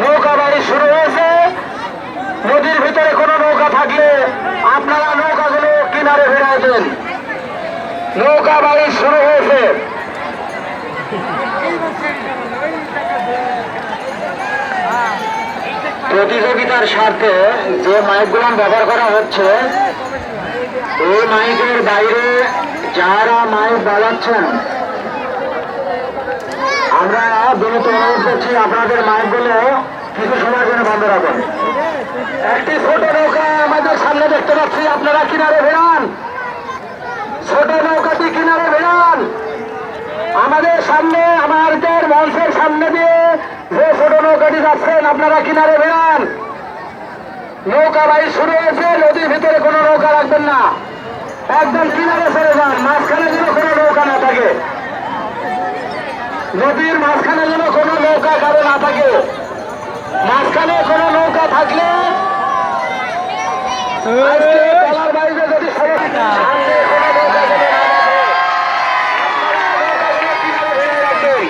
নৌকা বাড়ি শুরু হয়েছে। নদীর ভিতরে কোনো নৌকা থাকলে আপনারা নৌকাগুলো কিনারে দেন নৌকা বাড়ি শুরু হয়েছে। প্রতিযোগিতার স্বার্থে যে মাইকগুলো ব্যবহার করা হচ্ছে, এই মাইকের বাইরে যারা মাইক বাজাচ্ছেন আমরা বিনীত অনুরোধ করছি আপনাদের মাইকগুলো কিছু সময়ের জন্য বন্ধ রাখুন। একটি ছোট নৌকা আমাদের সামনে দেখতে পাচ্ছি, আপনারা কিনারে ভেড়ান। ছোট নৌকাটি কিনারে ভেড়ান। আমাদের সামনে আমাদের মঞ্চের সামনে দিয়ে যে ছোট নৌকাটি যাচ্ছেন, আপনারা কিনারে বেরান নৌকা বাই শুরু হয়েছে, নদীর ভিতরে কোনো নৌকা রাখবেন না। একদম কিনারে চলে যান, মাঝখানে যেন কোনো নৌকা না থাকে। নদীর মাঝখানে যেন কোনো নৌকা কারও না থাকে। মাঝখানে কোনো নৌকা থাকলে যদি সবাই সামনে কোনো নৌকা যেন না থাকে আপনারা নৌকাগুলো কিনারে ভেড়ে রাখবেন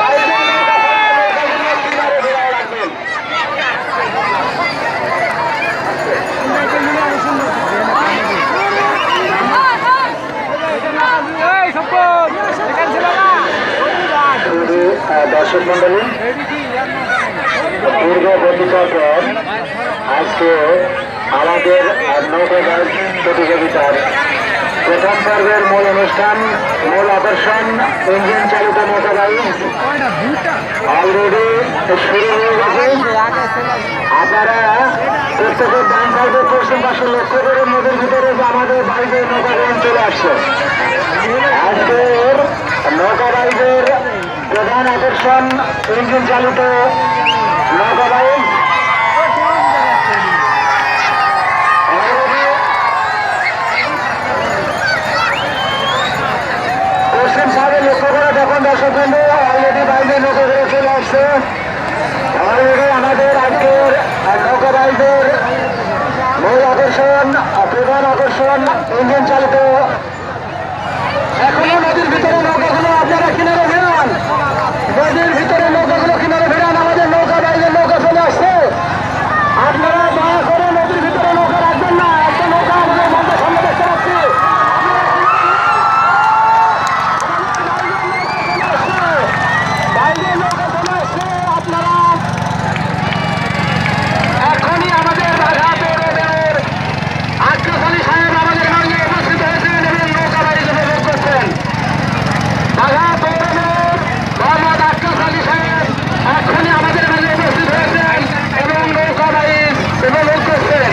বাইরে নৌকা থাকলে নৌকাগুলো কিনারে ভেড়ে রাখবেন শুধু আহ, দর্শক মন্ডলী দীর্ঘ প্রতিকার পর আজকে আমাদের নৌকা গায়িক প্রতিযোগিতার প্রথম পর্বের মূল অনুষ্ঠান, মূল আকর্ষণ, ইঞ্জিন চালিত নৌকা গাড়ি অলরেডি শুরু হয়ে গেছে। আপনারা প্রত্যেকের ডান সাইডে পশ্চিম পাশে লক্ষ্য করে নদীর ভিতরে আমাদের বাইরে নৌকাগুলো চলে আসছে। আজকের নৌকা বাইকের প্রধান আকর্ষণ, ইঞ্জিন চালিত নৌকা বাইক পশ্চিম সাইডে লক্ষ্য করা দেখুন দর্শক বিন্দু অলরেডি বাইরে চলে আসছে অলরেডি আমাদের আজকের নৌকা বাইকের মূল আকর্ষণ প্রধান আকর্ষণ ইঞ্জিন চালিত এখনও নদীর ভিতরে নৌকাগুলো আপনারা কিনারে ভেড়ান নদীর ভিতরে নৌকাগুলো কিনারে ভেড়ান আমাদের নৌকা বাইরে নৌকা চলে আসছে আপনারা দয়া করে নদীর ভিতরে নৌকা রাখবেন না একটা নৌকা আমাদের মধ্যে সামনে দেখতে পাচ্ছি বাইরে নৌকা চলে আসছে আপনারা এখনই আমাদের বাঘা পৌরবের আক্রোশ আলী সাহেব আমাদের মাঝে উপস্থিত হয়েছেন এবং নৌকা বাড়ি উপভোগ করছেন বাঘা পৌরবের মোহাম্মদ আক্রোশ আলী সাহেব এখনই আমাদের মাঝে উপস্থিত হয়েছেন এবং নৌকা বাড়ি উপভোগ করছেন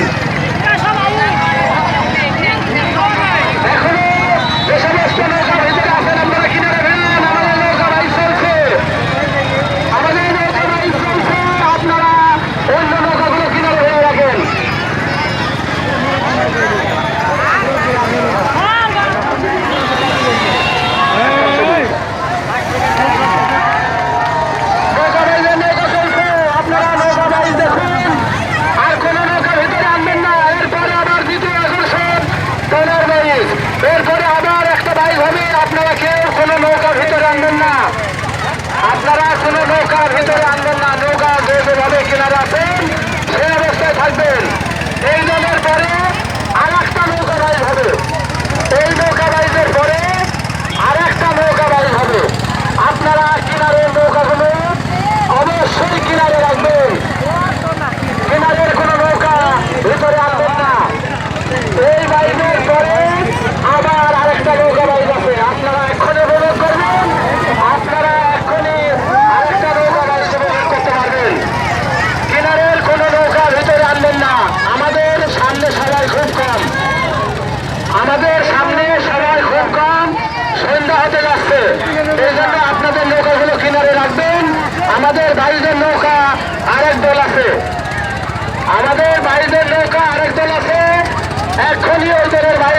এখনও যে সমস্ত নৌকা ভিতরে আছেন আপনারা কিনারে ভেড়ান আমাদের নৌকা বাড়ি চলছে আমাদের নৌকা বাড়ি চলছে আপনারা অন্য নৌকাগুলো কিনারে ভেড়ে রাখেন নৌকা বাইজে নৌকা চলছে আপনারা নৌকা বাইজ দেখুন আর কোনো নৌকা ভিতরে আনবেন না এরপরে আবার দ্বিতীয় আকর্ষণ ট্রেনের বাইজ এরপরে আবার একটা বাইক হবে আপনারা কেউ কোনো নৌকা ভিতরে আনবেন না। আপনারা কোনো নৌকার ভিতরে আনবেন না নৌকা যে যেভাবে কিনারে আছেন সেই অবস্থায় থাকবেন এই জনের পরে আর একটা নৌকা বাইজ হবে এই নৌকা বাইজের পরে আর একটা নৌকা বাইজ হবে আপনারা কিনারের নৌকাগুলো অবশ্যই কিনারে রাখবেন কিনারের কোনো নৌকা ভিতরে আনবেন না এই বাইকের পরে আবার আরেকটা নৌকা বাইক আছে আপনারা এক্ষুনি উপভোগ করবেন আপনারা এক্ষুনি আরেকটা নৌকা বাইক উপভোগ করতে পারবেন কিনারের কোনো নৌকা ভিতরে আনবেন না আমাদের সামনে সবাই খুব কম আমাদের সামনে সবাই খুব কম সন্ধ্যা হতে যাচ্ছে এই জন্য আপনাদের নৌকাগুলো কিনারে রাখবেন আমাদের বাইরের নৌকা আরেক দল আছে। আমাদের বাইরের নৌকা আরেক দল আছে। এখনই ওই দলের বাইর